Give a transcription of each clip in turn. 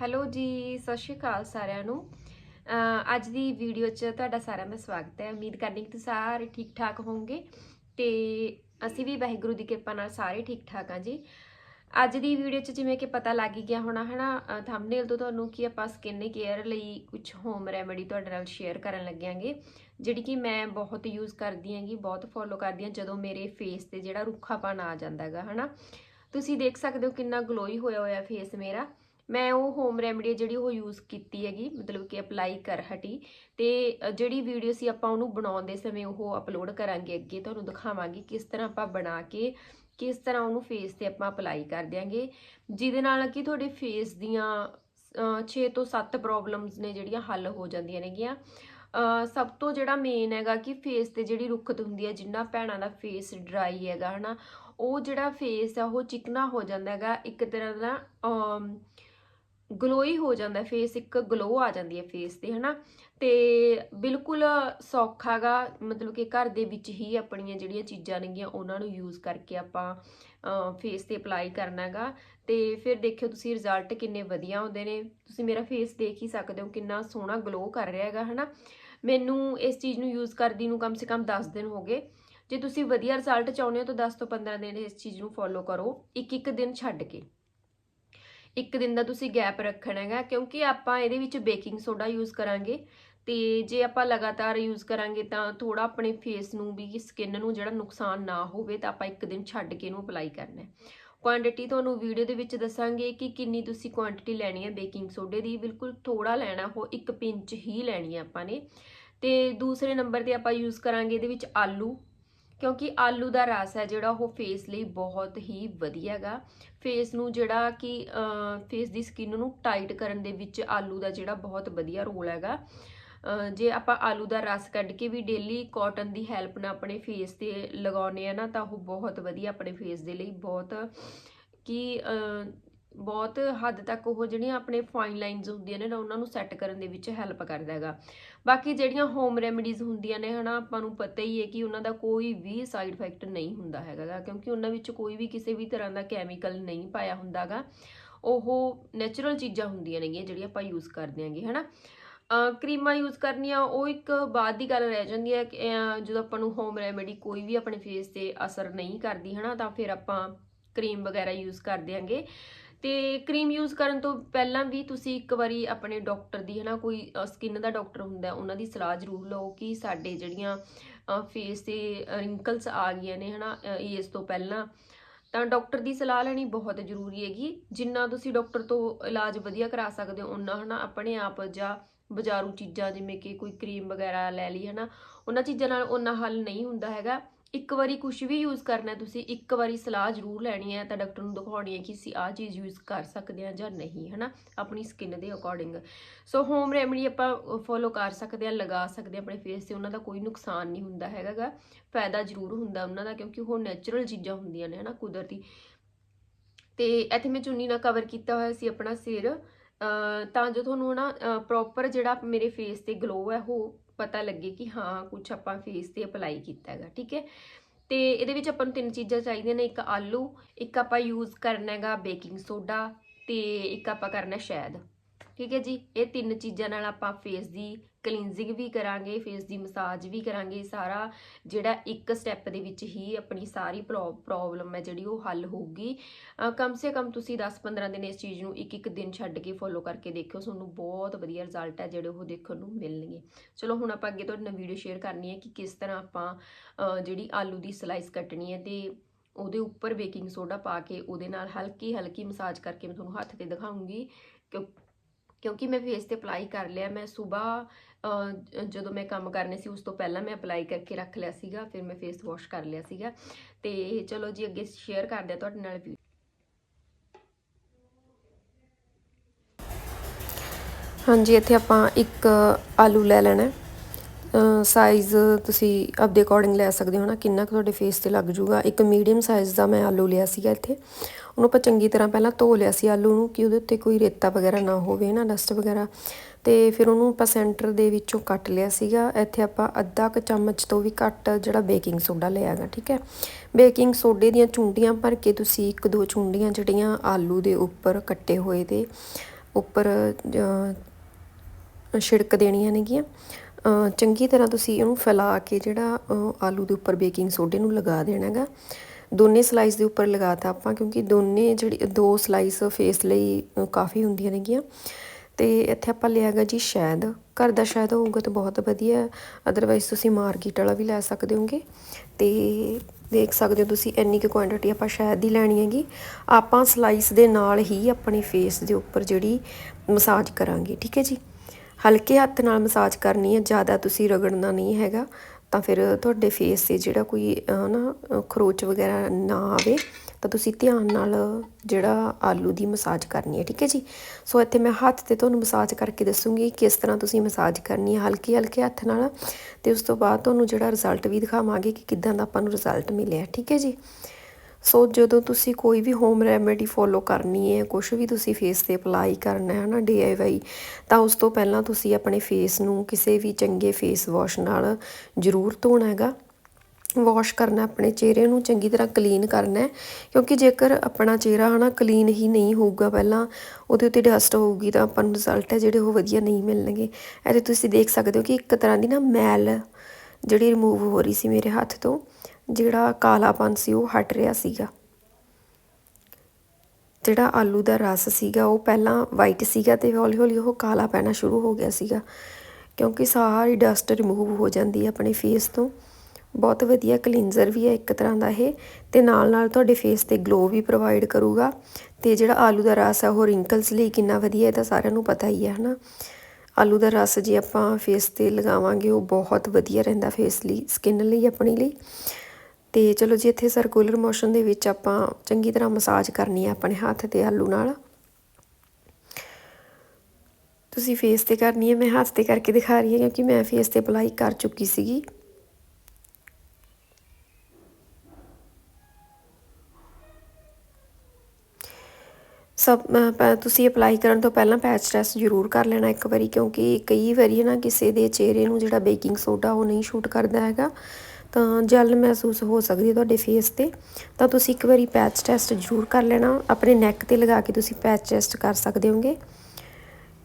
Hello ਜੀ, ਸਤਿ ਸ਼੍ਰੀ ਅਕਾਲ ਸਾਰਿਆਂ ਨੂੰ। ਅੱਜ ਦੀ ਵੀਡੀਓ 'ਚ ਤੁਹਾਡਾ ਸਾਰਿਆਂ ਦਾ ਸਵਾਗਤ ਹੈ। ਉਮੀਦ ਕਰਨੀ ਕਿ ਤੁਸੀਂ ਸਾਰੇ ਠੀਕ ਠਾਕ ਹੋਵੋਗੇ ਤੇ ਅਸੀਂ ਵੀ ਵਾਹਿਗੁਰੂ ਦੀ ਕਿਰਪਾ ਨਾਲ ਸਾਰੇ ਠੀਕ ਠਾਕ ਹਾਂ ਜੀ। ਅੱਜ ਦੀ ਵੀਡੀਓ 'ਚ ਜਿਵੇਂ ਕਿ ਪਤਾ ਲੱਗ ਹੀ ਗਿਆ ਹੋਣਾ, ਹਨਾ ਥੰਬਨੇਲ ਤੋਂ ਤੁਹਾਨੂੰ ਕਿ ਆਪਾਂ ਸਕਿਨ ਕੇਅਰ ਲਈ ਕੁਝ ਹੋਮ ਰੈਮੇਡੀ ਤੁਹਾਡੇ ਨਾਲ ਸ਼ੇਅਰ ਕਰਨ ਲੱਗਿਆਂਗੇ, ਜਿਹੜੀ ਕਿ ਮੈਂ ਬਹੁਤ ਯੂਜ਼ ਕਰਦੀ ਹਾਂਗੀ, ਬਹੁਤ ਫੋਲੋ ਕਰਦੀ ਹਾਂ ਜਦੋਂ ਮੇਰੇ ਫੇਸ ਤੇ ਜਿਹੜਾ ਰੁੱਖਾਪਨ ਆ ਜਾਂਦਾ ਹੈਗਾ, ਹਨਾ। ਤੁਸੀਂ ਦੇਖ ਸਕਦੇ ਹੋ ਕਿੰਨਾ ਗਲੋਈ ਹੋਇਆ ਹੋਇਆ ਫੇਸ ਮੇਰਾ। ਮੈਂ ਉਹ ਹੋਮ ਰੈਮੇਡੀ ਜਿਹੜੀ ਉਹ ਯੂਜ਼ ਕੀਤੀ ਹੈਗੀ, ਮਤਲਬ ਕਿ ਅਪਲਾਈ ਕਰ ਹਟੀ। ਤੇ ਜਿਹੜੀ ਵੀਡੀਓ ਸੀ ਆਪਾਂ ਉਹਨੂੰ ਬਣਾਉਂਦੇ ਸਮੇਂ ਉਹ ਅਪਲੋਡ ਕਰਾਂਗੇ ਅੱਗੇ, ਤੁਹਾਨੂੰ ਦਿਖਾਵਾਂਗੀ ਕਿਸ ਤਰ੍ਹਾਂ ਆਪਾਂ ਬਣਾ ਕੇ, ਕਿਸ ਤਰ੍ਹਾਂ ਉਹਨੂੰ ਫੇਸ ਤੇ ਆਪਾਂ ਅਪਲਾਈ ਕਰ ਦਿਆਂਗੇ। ਜਿਹਦੇ ਨਾਲ ਕਿ ਤੁਹਾਡੇ ਫੇਸ ਦੀਆਂ 6 ਤੋਂ 7 ਪ੍ਰੋਬਲਮਸ ਨੇ ਜਿਹੜੀਆਂ ਹੱਲ ਹੋ ਜਾਂਦੀਆਂ ਨੇਗੀਆਂ। ਸਭ ਤੋਂ ਜਿਹੜਾ ਮੇਨ ਹੈਗਾ ਕਿ ਫੇਸ ਤੇ ਜਿਹੜੀ ਰੁੱਖਤ ਹੁੰਦੀ ਹੈ, ਜਿੰਨਾ ਭੈਣਾਂ ਦਾ ਫੇਸ ਡਰਾਈ ਹੈਗਾ, ਹਨਾ, ਉਹ ਜਿਹੜਾ ਫੇਸ ਆ, ਉਹ ਚਿਕਨਾ ਹੋ ਜਾਂਦਾ ਹੈਗਾ, ਇੱਕ ਤਰ੍ਹਾਂ ਦਾ ਗਲੋਈ ਹੋ ਜਾਂਦਾ ਫੇਸ ਇੱਕ ਗਲੋ ਆ ਜਾਂਦੀ ਹੈ ਫੇਸ ਤੇ, ਹਨਾ? ਤੇ ਬਿਲਕੁਲ ਸੌਖਾਗਾ, ਮਤਲਬ ਕਿ ਘਰ ਦੇ ਵਿੱਚ ਹੀ ਆਪਣੀਆਂ ਜਿਹੜੀਆਂ ਚੀਜ਼ਾਂ ਨੇਗੀਆਂ, ਉਹਨਾਂ ਨੂੰ ਯੂਜ਼ ਕਰਕੇ ਆਪਾਂ ਫੇਸ ਤੇ ਅਪਲਾਈ ਕਰਨਾਗਾ। ਤੇ ਫਿਰ ਦੇਖਿਓ ਤੁਸੀਂ ਰਿਜ਼ਲਟ ਕਿੰਨੇ ਵਧੀਆ ਆਉਂਦੇ ਨੇ। ਤੁਸੀਂ ਮੇਰਾ ਫੇਸ ਦੇਖ ਹੀ ਸਕਦੇ ਹੋ ਕਿੰਨਾ ਸੋਹਣਾ ਗਲੋ ਕਰ ਰਿਹਾ ਹੈਗਾ, ਹਨਾ? ਮੈਨੂੰ ਇਸ ਚੀਜ਼ ਨੂੰ ਯੂਜ਼ ਕਰਦੀ ਨੂੰ ਕਮ ਸੇ ਕਮ 10 ਦਿਨ ਹੋ ਗਏ। ਜੇ ਤੁਸੀਂ ਵਧੀਆ ਰਿਜ਼ਲਟ ਚਾਹੁੰਦੇ ਹੋ ਤਾਂ 10 ਤੋਂ 15 ਦਿਨ ਇਸ ਚੀਜ਼ ਨੂੰ ਫੋਲੋ ਕਰੋ। ਇੱਕ ਇੱਕ ਦਿਨ ਛੱਡ ਕੇ। ਇੱਕ ਦਿਨ ਦਾ ਤੁਸੀਂ ਗੈਪ ਰੱਖਣਾ ਹੈਗਾ, ਕਿਉਂਕਿ ਆਪਾਂ ਇਹਦੇ ਵਿੱਚ ਬੇਕਿੰਗ ਸੋਡਾ ਯੂਜ਼ ਕਰਾਂਗੇ। ਤੇ ਜੇ ਆਪਾਂ ਲਗਾਤਾਰ ਯੂਜ਼ ਕਰਾਂਗੇ ਤਾਂ ਥੋੜਾ ਆਪਣੇ ਫੇਸ ਨੂੰ ਵੀ ਸਕਿਨ ਨੂੰ ਜਿਹੜਾ ਨੁਕਸਾਨ ਨਾ ਹੋਵੇ, ਤਾਂ ਆਪਾਂ ਇੱਕ ਦਿਨ ਛੱਡ ਕੇ ਇਹਨੂੰ ਅਪਲਾਈ ਕਰਨਾ ਹੈ। ਕੁਆਂਟੀਟੀ ਤੁਹਾਨੂੰ ਵੀਡੀਓ ਦੇ ਵਿੱਚ ਦੱਸਾਂਗੇ ਕਿ ਕਿੰਨੀ ਤੁਸੀਂ ਕੁਆਂਟੀਟੀ ਲੈਣੀ ਹੈ ਬੇਕਿੰਗ ਸੋਡੇ ਦੀ। ਬਿਲਕੁਲ ਥੋੜਾ ਲੈਣਾ, ਉਹ ਇੱਕ ਪਿੰਚ ਹੀ ਲੈਣੀ ਹੈ ਆਪਾਂ ਨੇ। ਤੇ ਦੂਸਰੇ ਨੰਬਰ ਤੇ ਆਪਾਂ ਯੂਜ਼ ਕਰਾਂਗੇ ਇਹਦੇ ਵਿੱਚ ਆਲੂ। ਕਿਉਂਕਿ ਆਲੂ ਦਾ ਰਸ ਹੈ ਜਿਹੜਾ ਉਹ ਫੇਸ ਲਈ ਬਹੁਤ ਹੀ ਵਧੀਆ ਹੈਗਾ। ਫੇਸ ਨੂੰ ਜਿਹੜਾ ਕਿ ਫੇਸ ਦੀ ਸਕਿਨ ਨੂੰ ਟਾਈਟ ਕਰਨ ਦੇ ਵਿੱਚ ਆਲੂ ਦਾ ਜਿਹੜਾ ਬਹੁਤ ਵਧੀਆ ਰੋਲ ਹੈਗਾ। ਜੇ ਆਪਾਂ ਆਲੂ ਦਾ ਰਸ ਕੱਢ ਕੇ ਵੀ ਡੇਲੀ ਕਾਟਨ ਦੀ ਹੈਲਪ ਨਾਲ ਆਪਣੇ ਫੇਸ ਤੇ ਲਗਾਉਨੇ ਆ ਨਾ, ਤਾਂ ਉਹ ਬਹੁਤ ਵਧੀਆ ਆਪਣੇ ਫੇਸ ਦੇ ਲਈ ਬਹੁਤ ਕਿ ਬਹੁਤ ਹੱਦ ਤੱਕ ਉਹ ਜਿਹੜੀਆਂ ਆਪਣੇ ਫਾਈਨ ਲਾਈਨਸ ਹੁੰਦੀਆਂ ਨੇ ਨਾ ਉਹਨਾਂ ਨੂੰ ਸੈੱਟ ਕਰਨ ਦੇ ਵਿੱਚ ਹੈਲਪ ਕਰਦਾ ਹੈਗਾ। ਬਾਕੀ ਜਿਹੜੀਆਂ ਹੋਮ ਰੈਮਡੀਜ਼ ਹੁੰਦੀਆਂ ਨੇ ਹਨਾ ਆਪਾਂ ਨੂੰ ਪਤਾ ਹੀ ਹੈ ਕਿ ਉਹਨਾਂ ਦਾ ਕੋਈ ਵੀ ਸਾਈਡ ਇਫੈਕਟ ਨਹੀਂ ਹੁੰਦਾ ਹੈਗਾ ਕਿਉਂਕਿ ਉਹਨਾਂ ਵਿੱਚ ਕੋਈ ਵੀ ਕਿਸੇ ਵੀ ਤਰ੍ਹਾਂ ਦਾ ਕੈਮੀਕਲ ਨਹੀਂ ਪਾਇਆ ਹੁੰਦਾਗਾ ਉਹ ਨੇਚਰਲ ਚੀਜ਼ਾਂ ਹੁੰਦੀਆਂ ਨੇਗੀਆਂ ਜਿਹੜੀਆਂ ਆਪਾਂ ਯੂਜ਼ ਕਰਦੇ ਆਂਗੇ ਹਨਾ। ਅਹ ਕਰੀਮਾਂ ਯੂਜ਼ ਕਰਨੀਆਂ ਉਹ ਇੱਕ ਬਾਅਦ ਦੀ ਗੱਲ ਰਹਿ ਜਾਂਦੀ ਹੈ ਕਿ, ਜਦੋਂ ਆਪਾਂ ਨੂੰ ਹੋਮ ਰੈਮੇਡੀ ਕੋਈ ਵੀ ਆਪਣੇ ਫੇਸ ਤੇ ਅਸਰ ਨਹੀਂ ਕਰਦੀ ਹਨਾ ਤਾਂ ਫਿਰ ਆਪਾਂ ਕਰੀਮ ਵਗੈਰਾ ਯੂਜ਼ ਕਰ ਦਿਆਂਗੇ ਤੇ ਕਰੀਮ ਯੂਜ਼ ਕਰਨ ਤੋਂ ਪਹਿਲਾਂ ਵੀ ਤੁਸੀਂ ਇੱਕ ਵਾਰੀ ਆਪਣੇ ਡਾਕਟਰ ਦੀ, ਹਨਾ, ਕੋਈ ਸਕਿਨ ਦਾ ਡਾਕਟਰ ਹੁੰਦਾ ਉਹਨਾਂ ਦੀ ਸਲਾਹ ਜ਼ਰੂਰ ਲਓ ਕਿ ਸਾਡੇ ਜਿਹੜੀਆਂ ਫੇਸ ਤੇ ਰਿੰਕਲਸ ਆ ਗਈਆਂ ਨੇ, ਹਨਾ ਇਸ ਤੋਂ ਪਹਿਲਾਂ। ਤਾਂ ਡਾਕਟਰ ਦੀ ਸਲਾਹ ਲੈਣੀ ਬਹੁਤ ਜ਼ਰੂਰੀ ਹੈਗੀ। ਜਿੰਨਾ ਤੁਸੀਂ ਡਾਕਟਰ ਤੋਂ ਇਲਾਜ ਵਧੀਆ ਕਰਾ ਸਕਦੇ ਹੋ ਉਹਨਾਂ ਹਨਾ, ਆਪਣੇ ਆਪ ਜਾਂ ਬਾਜ਼ਾਰੂ ਚੀਜ਼ਾਂ ਜਿਵੇਂ ਕਿ ਕੋਈ ਕਰੀਮ ਵਗੈਰਾ ਲੈ ਲਈ, ਹਨਾ, ਉਹਨਾਂ ਚੀਜ਼ਾਂ ਨਾਲ ਉਹਨਾਂ ਹੱਲ ਨਹੀਂ ਹੁੰਦਾ ਹੈਗਾ। ਇੱਕ ਵਾਰੀ ਕੁਝ ਵੀ ਯੂਜ਼ ਕਰਨਾ ਤੁਸੀਂ ਇੱਕ ਵਾਰੀ ਸਲਾਹ ਜ਼ਰੂਰ ਲੈਣੀ ਹੈ, ਤਾਂ ਡਾਕਟਰ ਨੂੰ ਦਿਖਾਉਣੀ ਹੈ ਕਿ ਅਸੀਂ ਆਹ ਚੀਜ਼ ਯੂਜ਼ ਕਰ ਸਕਦੇ ਹਾਂ ਜਾਂ ਨਹੀਂ, ਹਨਾ? ਆਪਣੀ ਸਕਿਨ ਦੇ ਅਕੋਰਡਿੰਗ ਸੋ ਹੋਮ ਰੈਮਡੀ ਆਪਾਂ ਫੋਲੋ ਕਰ ਸਕਦੇ ਹਾਂ, ਲਗਾ ਸਕਦੇ ਹਾਂ ਆਪਣੇ ਫੇਸ ਤੇ, ਉਹਨਾਂ ਦਾ ਕੋਈ ਨੁਕਸਾਨ ਨਹੀਂ ਹੁੰਦਾ ਹੈਗਾ ਫਾਇਦਾ ਜ਼ਰੂਰ ਹੁੰਦਾ ਉਹਨਾਂ ਦਾ, ਕਿਉਂਕਿ ਉਹ ਨੇਚਰਲ ਚੀਜ਼ਾਂ ਹੁੰਦੀਆਂ ਨੇ, ਹਨਾ, ਕੁਦਰਤੀ। ਤੇ ਇੱਥੇ ਮੈਂ ਚੁੰਨੀ ਨਾਲ ਕਵਰ ਕੀਤਾ ਹੋਇਆ ਸੀ ਆਪਣਾ ਸਿਰ। ਤਾਂ ਜੋ ਤੁਹਾਨੂੰ ਨਾ ਪ੍ਰੋਪਰ ਜਿਹੜਾ ਮੇਰੇ ਫੇਸ ਤੇ ਗਲੋ ਹੈ, ਉਹ ਪਤਾ ਲੱਗੇ ਕਿ ਹਾਂ ਕੁਝ ਆਪਾਂ ਫੇਸ ਤੇ ਅਪਲਾਈ ਕੀਤਾ ਹੈਗਾ, ਠੀਕ ਹੈ? ਤੇ ਇਹਦੇ ਵਿੱਚ ਆਪਾਂ ਨੂੰ ਤਿੰਨ ਚੀਜ਼ਾਂ ਚਾਹੀਦੀਆਂ ਨੇ, ਇੱਕ ਆਲੂ, ਇੱਕ ਆਪਾਂ ਯੂਜ਼ ਕਰਨਾ ਹੈਗਾ ਬੇਕਿੰਗ ਸੋਡਾ ਤੇ ਇੱਕ ਆਪਾਂ ਕਰਨਾ ਸ਼ਹਿਦ। ਠੀਕ ਹੈ ਜੀ? ਇਹ ਤਿੰਨ ਚੀਜ਼ਾਂ ਨਾਲ ਆਪਾਂ ਫੇਸ ਦੀ ਕਲੀਨਜ਼ਿੰਗ ਵੀ ਕਰਾਂਗੇ ਫੇਸ ਦੀ ਮਸਾਜ ਵੀ ਕਰਾਂਗੇ। ਸਾਰਾ ਜਿਹੜਾ ਇੱਕ ਸਟੈਪ ਦੇ ਵਿੱਚ ਹੀ ਆਪਣੀ ਸਾਰੀ ਪ੍ਰੋਬਲਮ ਹੈ ਜਿਹੜੀ ਉਹ ਹੱਲ ਹੋਊਗੀ। ਕਮ ਸੇ ਕਮ ਤੁਸੀਂ 10-15 ਦਿਨ ਇਸ ਚੀਜ਼ ਨੂੰ ਇੱਕ ਇੱਕ ਦਿਨ ਛੱਡ ਕੇ ਫੋਲੋ ਕਰਕੇ ਦੇਖਿਓ। ਤੁਹਾਨੂੰ ਬਹੁਤ ਵਧੀਆ ਰਿਜ਼ਲਟ ਹੈ ਜਿਹੜੇ ਉਹ ਦੇਖਣ ਨੂੰ ਮਿਲਣਗੇ। ਚਲੋ, ਹੁਣ ਆਪਾਂ ਅੱਗੇ ਤੁਹਾਡੇ ਨਾਲ ਵੀਡੀਓ ਸ਼ੇਅਰ ਕਰਨੀ ਹੈ ਕਿ ਕਿਸ ਤਰ੍ਹਾਂ ਆਪਾਂ ਜਿਹੜੀ ਆਲੂ ਦੀ ਸਲਾਈਸ ਕੱਟਣੀ ਹੈ ਤੇ ਉਹਦੇ ਉੱਪਰ ਬੇਕਿੰਗ ਸੋਡਾ ਪਾ ਕੇ ਉਹਦੇ ਨਾਲ ਹਲਕੀ ਹਲਕੀ ਮਸਾਜ ਕਰਕੇ ਮੈਂ ਤੁਹਾਨੂੰ ਹੱਥ ਤੇ ਦਿਖਾਉਂਗੀ ਕਿਉਂ ਕਿਉਂਕਿ ਮੈਂ ਫੇਸ ਤੇ ਅਪਲਾਈ ਕਰ ਲਿਆ। ਮੈਂ ਸਵੇਰ ਜਦੋਂ ਮੈਂ ਕੰਮ ਕਰਨੇ ਸੀ, ਉਸ ਤੋਂ ਪਹਿਲਾਂ ਮੈਂ ਅਪਲਾਈ ਕਰਕੇ ਰੱਖ ਲਿਆ ਸੀਗਾ, ਫਿਰ ਮੈਂ ਫੇਸ ਵਾਸ਼ ਕਰ ਲਿਆ ਸੀਗਾ। ਤੇ ਚਲੋ ਜੀ, ਅੱਗੇ ਸ਼ੇਅਰ ਕਰਦੇ ਆ ਤੁਹਾਡੇ ਨਾਲ ਵੀ ਹਾਂਜੀ, ਇੱਥੇ ਆਪਾਂ ਇੱਕ ਆਲੂ ਲੈ ਲੈਣਾ ਸਾਈਜ਼ ਤੁਸੀਂ ਆਪਦੇ ਅਕੋਰਡਿੰਗ ਲੈ ਸਕਦੇ ਹੋ ਨਾ, ਕਿੰਨਾ ਕੁ ਤੁਹਾਡੇ ਫੇਸ ਤੇ ਲੱਗ ਜੂਗਾ ਇੱਕ ਮੀਡੀਅਮ ਸਾਈਜ਼ ਦਾ ਮੈਂ ਆਲੂ ਲਿਆ ਸੀਗਾ ਇੱਥੇ। ਉਹਨੂੰ ਆਪਾਂ ਚੰਗੀ ਤਰ੍ਹਾਂ ਪਹਿਲਾਂ ਧੋ ਲਿਆ ਸੀ ਆਲੂ ਨੂੰ, ਕਿ ਉਹਦੇ ਉੱਤੇ ਕੋਈ ਰੇਤਾ ਵਗੈਰਾ ਨਾ ਹੋਵੇ, ਨਾ ਡਸਟ ਵਗੈਰਾ। ਤੇ ਫਿਰ ਉਹਨੂੰ ਆਪਾਂ ਸੈਂਟਰ ਦੇ ਵਿੱਚੋਂ ਕੱਟ ਲਿਆ ਸੀਗਾ। ਇੱਥੇ ਆਪਾਂ ਅੱਧਾ ਕੁ ਚਮਚ ਤੋਂ ਵੀ ਘੱਟ ਜਿਹੜਾ ਬੇਕਿੰਗ ਸੋਡਾ ਲਿਆਗਾ, ਠੀਕ ਹੈ? ਬੇਕਿੰਗ ਸੋਡੇ ਦੀਆਂ ਚੁੰਡੀਆਂ ਭਰ ਕੇ ਤੁਸੀਂ ਇੱਕ ਦੋ ਚੁੰਡੀਆਂ ਜਿਹੜੀਆਂ ਆਲੂ ਦੇ ਉੱਪਰ ਕੱਟੇ ਹੋਏ ਦੇ, ਉੱਪਰ ਛਿੜਕ ਦੇਣੀਆਂ ਨੇਗੀਆਂ। ਚੰਗੀ ਤਰ੍ਹਾਂ ਤੁਸੀਂ ਇਹਨੂੰ ਫੈਲਾ ਕੇ ਜਿਹੜਾ ਆਲੂ ਦੇ ਉੱਪਰ ਬੇਕਿੰਗ ਸੋਡੇ ਨੂੰ ਲਗਾ ਦੇਣਾ ਹੈਗਾ। ਦੋਨੇ ਸਲਾਈਸ ਦੇ ਉੱਪਰ ਲਗਾਤਾ ਆਪਾਂ, ਕਿਉਂਕਿ ਦੋਨੇ ਜਿਹੜੀ, ਦੋ ਸਲਾਈਸ ਫੇਸ ਲਈ ਕਾਫੀ ਹੁੰਦੀਆਂ ਨੇਗੀਆਂ। ਤੇ ਇੱਥੇ ਆਪਾਂ ਲਿਆਗਾ ਜੀ ਸ਼ਹਿਦ। ਘਰ ਦਾ ਸ਼ਹਿਦ ਹੋਊਗਾ ਤਾਂ ਬਹੁਤ ਵਧੀਆ ਅਦਰਵਾਈਜ਼ ਤੁਸੀਂ ਮਾਰਕੀਟ ਵਾਲਾ ਵੀ ਲੈ ਸਕਦੇ ਹੋਗੇ। ਤੇ ਦੇਖ ਸਕਦੇ ਹੋ ਤੁਸੀਂ ਇੰਨੀ ਕੁ ਕੁਆਂਟੀਟੀ ਆਪਾਂ ਸ਼ਹਿਦ ਦੀ ਲੈਣੀ ਹੈਗੀ। ਆਪਾਂ ਸਲਾਈਸ ਦੇ ਨਾਲ ਹੀ ਆਪਣੇ ਫੇਸ ਦੇ ਉੱਪਰ ਜਿਹੜੀ ਮਸਾਜ ਕਰਾਂਗੇ, ਠੀਕ ਹੈ ਜੀ? ਹਲਕੇ ਹੱਥ ਨਾਲ ਮਸਾਜ ਕਰਨੀ ਹੈ ਜ਼ਿਆਦਾ ਤੁਸੀਂ ਰਗੜਨਾ ਨਹੀਂ ਹੈਗਾ ਤਾਂ ਫਿਰ ਤੁਹਾਡੇ ਫੇਸ 'ਤੇ ਜਿਹੜਾ ਕੋਈ ਅਹ, ਨਾ ਖਰੋਚ ਵਗੈਰਾ ਨਾ ਆਵੇ ਤਾਂ ਤੁਸੀਂ ਧਿਆਨ ਨਾਲ ਜਿਹੜਾ ਆਲੂ ਦੀ ਮਸਾਜ ਕਰਨੀ ਹੈ ਠੀਕ ਹੈ ਜੀ? ਸੋ ਇੱਥੇ ਮੈਂ ਹੱਥ ਤੇ ਤੁਹਾਨੂੰ ਮਸਾਜ ਕਰਕੇ ਦੱਸੂਗੀ ਕਿਸ ਤਰ੍ਹਾਂ ਤੁਸੀਂ ਮਸਾਜ ਕਰਨੀ ਹੈ ਹਲਕੇ ਹਲਕੇ ਹੱਥ ਨਾਲ ਤੇ ਉਸ ਤੋਂ ਬਾਅਦ ਤੁਹਾਨੂੰ ਜਿਹੜਾ ਰਿਜ਼ਲਟ ਵੀ ਦਿਖਾਵਾਂਗੇ ਕਿ ਕਿੱਦਾਂ ਦਾ ਆਪਾਂ ਨੂੰ ਰਿਜ਼ਲਟ ਮਿਲਿਆ ਠੀਕ ਹੈ ਜੀ? ਸੋ ਜਦੋਂ ਤੁਸੀਂ ਕੋਈ ਵੀ ਹੋਮ ਰੈਮੇਡੀ ਫੋਲੋ ਕਰਨੀ ਹੈ ਕੁਝ ਵੀ ਤੁਸੀਂ ਫੇਸ ਤੇ ਅਪਲਾਈ ਕਰਨਾ ਹੈ ਨਾ ਡੀਆਈਵਾਈ ਤਾਂ ਉਸ ਤੋਂ ਪਹਿਲਾਂ ਤੁਸੀਂ ਆਪਣੇ ਫੇਸ ਨੂੰ ਕਿਸੇ ਵੀ ਚੰਗੇ ਫੇਸ ਵਾਸ਼ ਨਾਲ ਜ਼ਰੂਰ ਧੋਣਾ ਹੈਗਾ। ਵਾਸ਼ ਕਰਨਾ, ਆਪਣੇ ਚਿਹਰੇ ਨੂੰ ਚੰਗੀ ਤਰ੍ਹਾਂ ਕਲੀਨ ਕਰਨਾ ਕਿਉਂਕਿ ਜੇਕਰ ਆਪਣਾ ਚਿਹਰਾ ਹਨਾ ਕਲੀਨ ਹੀ ਨਹੀਂ ਹੋਊਗਾ ਪਹਿਲਾਂ, ਉਹਦੇ ਉੱਤੇ ਡਸਟ ਹੋਊਗੀ ਤਾਂ ਆਪਾਂ ਨੂੰ ਰਿਜ਼ਲਟ ਹੈ ਜਿਹੜੇ ਉਹ ਵਧੀਆ ਨਹੀਂ ਮਿਲਣਗੇ। ਇਹਦੇ ਤੁਸੀਂ ਦੇਖ ਸਕਦੇ ਹੋ ਕਿ ਇੱਕ ਤਰ੍ਹਾਂ ਦੀ ਨਾ ਮੈਲ ਜਿਹੜੀ ਰਿਮੂਵ ਹੋ ਰਹੀ ਸੀ ਮੇਰੇ ਹੱਥ ਤੋਂ ਜਿਹੜਾ ਕਾਲਾਪਨ ਸੀ ਉਹ ਹਟ ਰਿਹਾ ਸੀਗਾ। ਜਿਹੜਾ ਆਲੂ ਦਾ ਰਸ ਸੀਗਾ, ਉਹ ਪਹਿਲਾਂ ਵਾਈਟ ਸੀਗਾ ਤੇ ਹੌਲੀ ਹੌਲੀ ਉਹ ਕਾਲਾ ਪੈਣਾ ਸ਼ੁਰੂ ਹੋ ਗਿਆ ਸੀਗਾ। ਕਿਉਂਕਿ ਸਾਰੀ ਡਸਟ ਰਿਮੂਵ ਹੋ ਜਾਂਦੀ ਹੈ ਆਪਣੇ ਫੇਸ ਤੋਂ। ਬਹੁਤ ਵਧੀਆ ਕਲੀਨਜ਼ਰ ਵੀ ਹੈ ਇੱਕ ਤਰ੍ਹਾਂ ਦਾ ਇਹ ਤੇ ਨਾਲ ਨਾਲ ਤੁਹਾਡੇ ਫੇਸ ਤੇ ਗਲੋ ਵੀ ਪ੍ਰੋਵਾਈਡ ਕਰੂਗਾ। ਤੇ ਜਿਹੜਾ ਆਲੂ ਦਾ ਰਸ ਹੈ, ਉਹ ਰਿੰਕਲਸ ਲਈ ਕਿੰਨਾ ਵਧੀਆ ਹੈ ਤਾਂ ਸਾਰਿਆਂ ਨੂੰ ਪਤਾ ਹੀ ਹੈ, ਹਨਾ? ਆਲੂ ਦਾ ਰਸ ਜੇ ਆਪਾਂ ਫੇਸ ਤੇ ਲਗਾਵਾਂਗੇ, ਉਹ ਬਹੁਤ ਵਧੀਆ ਰਹਿੰਦਾ ਫੇਸ ਲਈ ਸਕਿਨ ਲਈ, ਆਪਣੀ ਲਈ। ਤੇ ਚਲੋ ਜੀ, ਇੱਥੇ ਸਰਕੂਲਰ ਮੋਸ਼ਨ ਦੇ ਵਿੱਚ ਆਪਾਂ ਚੰਗੀ ਤਰ੍ਹਾਂ ਮਸਾਜ ਕਰਨੀ ਹੈ ਆਪਣੇ ਹੱਥ ਤੇ ਆਲੂ ਨਾਲ। ਤੁਸੀਂ ਫੇਸ ਤੇ ਕਰਨੀ ਹੈ ਮੈਂ ਹੱਥ ਤੇ ਕਰਕੇ ਦਿਖਾ ਰਹੀ ਹਾਂ ਕਿਉਂਕਿ ਮੈਂ ਫੇਸ ਤੇ ਅਪਲਾਈ ਕਰ ਚੁੱਕੀ ਸੀਗੀ। ਸਭ ਤੁਸੀਂ ਅਪਲਾਈ ਕਰਨ ਤੋਂ ਪਹਿਲਾਂ ਪੈਚ ਟੈਸਟ ਜ਼ਰੂਰ ਕਰ ਲੈਣਾ ਇੱਕ ਵਾਰੀ ਕਿਉਂਕਿ ਕਈ ਵਾਰੀ ਨਾ ਕਿਸੇ ਦੇ ਚਿਹਰੇ ਨੂੰ ਜਿਹੜਾ ਬੇਕਿੰਗ ਸੋਡਾ ਉਹ ਨਹੀਂ ਸ਼ੂਟ ਕਰਦਾ ਹੈਗਾ। ਤਾਂ ਜਲ ਮਹਿਸੂਸ ਹੋ ਸਕਦੀ ਹੈ ਤੁਹਾਡੇ ਫੇਸ ਤੇ। ਤਾਂ ਤੁਸੀਂ ਇੱਕ ਵਾਰੀ ਪੈਚ ਟੈਸਟ ਜ਼ਰੂਰ ਕਰ ਲੈਣਾ। ਆਪਣੇ ਨੈਕ ਤੇ ਲਗਾ ਕੇ ਤੁਸੀਂ ਪੈਚ ਟੈਸਟ ਕਰ ਸਕਦੇ ਹੋਗੇ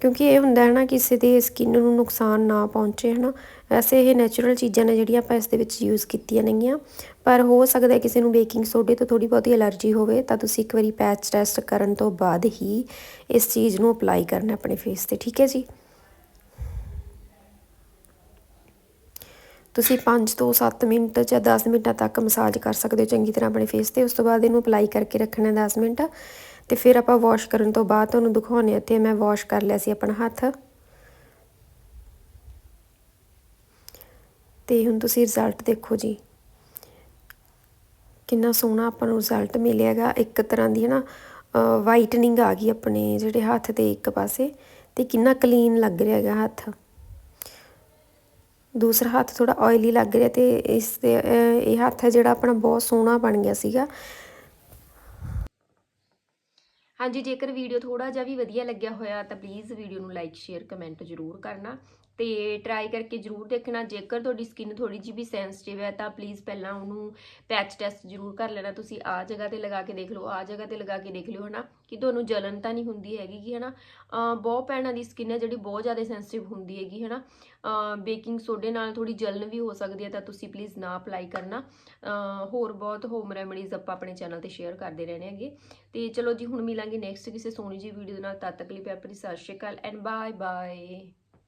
ਕਿਉਂਕਿ ਇਹ ਹੁੰਦਾ ਹੈ ਨਾ ਕਿਸੇ ਦੇ ਸਕਿਨ ਨੂੰ ਨੁਕਸਾਨ ਨਾ ਪਹੁੰਚੇ ਹਨਾ ਵੈਸੇ ਇਹ ਨੈਚੁਰਲ ਚੀਜ਼ਾਂ ਨੇ ਜਿਹੜੀਆਂ ਆਪਾਂ ਇਸ ਦੇ ਵਿੱਚ ਯੂਜ਼ ਕੀਤੀਆਂ ਨੇਗੀਆਂ। ਪਰ ਹੋ ਸਕਦਾ ਕਿਸੇ ਨੂੰ ਬੇਕਿੰਗ ਸੋਡੇ ਤੋਂ ਥੋੜੀ ਬਹੁਤੀ ਅਲਰਜੀ ਹੋਵੇ, ਤਾਂ ਤੁਸੀਂ ਇੱਕ ਵਾਰੀ ਪੈਚ ਟੈਸਟ ਕਰਨ ਤੋਂ ਬਾਅਦ ਹੀ ਇਸ ਚੀਜ਼ ਨੂੰ ਅਪਲਾਈ ਕਰਨਾ ਆਪਣੇ ਫੇਸ ਤੇ। ਠੀਕ ਹੈ ਜੀ? ਤੁਸੀਂ 5 ਤੋਂ 7 ਮਿੰਟ ਜਾਂ 10 ਮਿੰਟਾਂ ਤੱਕ ਮਸਾਜ ਕਰ ਸਕਦੇ ਹੋ ਚੰਗੀ ਤਰ੍ਹਾਂ ਆਪਣੇ ਫੇਸ ਤੇ। ਉਸ ਤੋਂ ਬਾਅਦ ਇਹਨੂੰ ਅਪਲਾਈ ਕਰਕੇ ਰੱਖਣਾ 10 ਮਿੰਟ। ਤੇ ਫਿਰ ਆਪਾਂ ਵਾਸ਼ ਕਰਨ ਤੋਂ ਬਾਅਦ ਤੁਹਾਨੂੰ ਦਿਖਾਉਣੇ ਆ ਤੇ ਮੈਂ ਵਾਸ਼ ਕਰ ਲਿਆ ਸੀ ਆਪਣਾ ਹੱਥ। ਤੇ ਹੁਣ ਤੁਸੀਂ ਰਿਜ਼ਲਟ ਦੇਖੋ ਜੀ। ਕਿੰਨਾ ਸੋਹਣਾ ਆਪਾਂ ਨੂੰ ਰਿਜ਼ਲਟ ਮਿਲਿਆਗਾ। ਇੱਕ ਤਰ੍ਹਾਂ ਦੀ ਹੈ ਨਾ ਵਾਈਟਨਿੰਗ ਆ ਗਈ ਆਪਣੇ ਜਿਹੜੇ ਹੱਥ ਤੇ ਇੱਕ ਪਾਸੇ। ਤੇ ਕਿੰਨਾ ਕਲੀਨ ਲੱਗ ਰਿਹਾ ਹੈਗਾ ਹੱਥ। ਦੂਸਰਾ ਹੱਥ ਥੋੜਾ ਆਇਲੀ ਲੱਗ ਰਿਹਾ ਤੇ ਇਸ ਤੇ ਇਹ ਹੱਥ ਹੈ ਜਿਹੜਾ ਆਪਣਾ ਬਹੁਤ ਸੋਹਣਾ ਬਣ ਗਿਆ ਸੀਗਾ। ਹਾਂਜੀ, ਜੇਕਰ ਵੀਡੀਓ ਥੋੜਾ ਜਿਹਾ ਵੀ ਵਧੀਆ ਲੱਗਿਆ ਹੋਇਆ ਤਾਂ ਪਲੀਜ਼ ਵੀਡੀਓ ਨੂੰ ਲਾਈਕ ਸ਼ੇਅਰ ਕਮੈਂਟ ਜ਼ਰੂਰ ਕਰਨਾ। ਤੇ ਟਰਾਈ ਕਰਕੇ ਜ਼ਰੂਰ ਦੇਖਣਾ। ਜੇਕਰ ਤੁਹਾਡੀ ਸਕਿਨ ਥੋੜੀ ਜਿਹੀ ਵੀ ਸੈਂਸਿਟਿਵ ਹੈ, ਤਾਂ ਪਲੀਜ਼ ਪਹਿਲਾਂ ਉਹਨੂੰ ਪੈਚ ਟੈਸਟ ਜ਼ਰੂਰ ਕਰ ਲੈਣਾ। ਤੁਸੀਂ ਆ ਜਗ੍ਹਾ ਤੇ ਲਗਾ ਕੇ ਦੇਖ ਲਓ ਆ ਜਗ੍ਹਾ ਤੇ ਲਗਾ ਕੇ ਦੇਖ ਲਿਓ, ਹਨਾ? ਕਿ ਤੁਹਾਨੂੰ ਜਲਨ ਤਾਂ ਨਹੀਂ ਹੁੰਦੀ ਹੈਗੀ ਕਿ ਹਨਾ? ਬਹੁਤ ਭੈਣਾਂ ਦੀ ਸਕਿਨ ਹੈ ਜਿਹੜੀ ਬਹੁਤ ਜ਼ਿਆਦਾ ਸੈਂਸਿਟਿਵ ਹੁੰਦੀ ਹੈਗੀ, ਹਨਾ? ਬੇਕਿੰਗ ਸੋਡੇ ਨਾਲ ਥੋੜੀ ਜਲਨ ਵੀ ਹੋ ਸਕਦੀ ਹੈ, ਤਾਂ ਤੁਸੀਂ ਪਲੀਜ਼ ਨਾ ਅਪਲਾਈ ਕਰਨਾ। ਹੋਰ ਬਹੁਤ ਹੋਮ ਰੈਮਡੀਜ਼ ਆਪਾਂ ਆਪਣੇ ਚੈਨਲ ਤੇ ਸ਼ੇਅਰ ਕਰਦੇ ਰਹਿਣੇ ਹੈਗੇ। ਤੇ ਚਲੋ ਜੀ, ਹੁਣ ਮਿਲਾਂਗੇ ਨੈਕਸਟ ਕਿਸੇ ਸੋਹਣੀ ਜੀ ਵੀਡੀਓ ਨਾਲ। ਤਦ ਤੱਕ ਲਈ ਆਪਣੀ Sat Sri Akal and bye bye